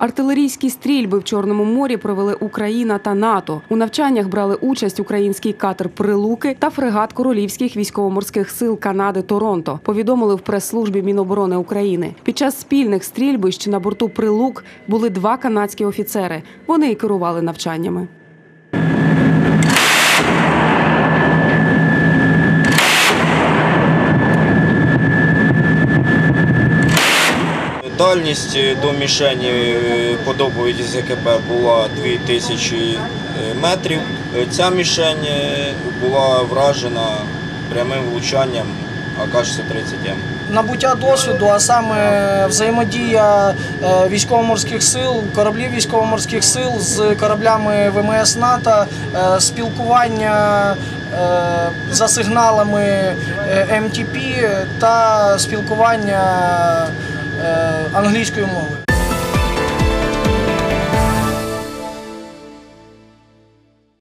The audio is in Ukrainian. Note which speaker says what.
Speaker 1: Артилерійські стрільби в Чорному морі провели Україна та НАТО. У навчаннях брали участь український катер Прилуки та фрегат Королівських військово-морських сил Канади Торонто. Повідомили в прес-службі Міноборони України. Під час спільних стрільбищ на борту Прилук були два канадські офіцери. Вони і керували навчаннями.
Speaker 2: Дальність до мішені е, по доповіді ЗКП була 2000 е, метрів. Е, Ця мішень е, була вражена прямим влучанням АК-630М.
Speaker 3: Набуття досвіду, а саме взаємодія е, військово-морських сил, кораблів військово-морських сил з кораблями ВМС НАТО, е, спілкування е, за сигналами е, МТП та спілкування е, англійською мовою.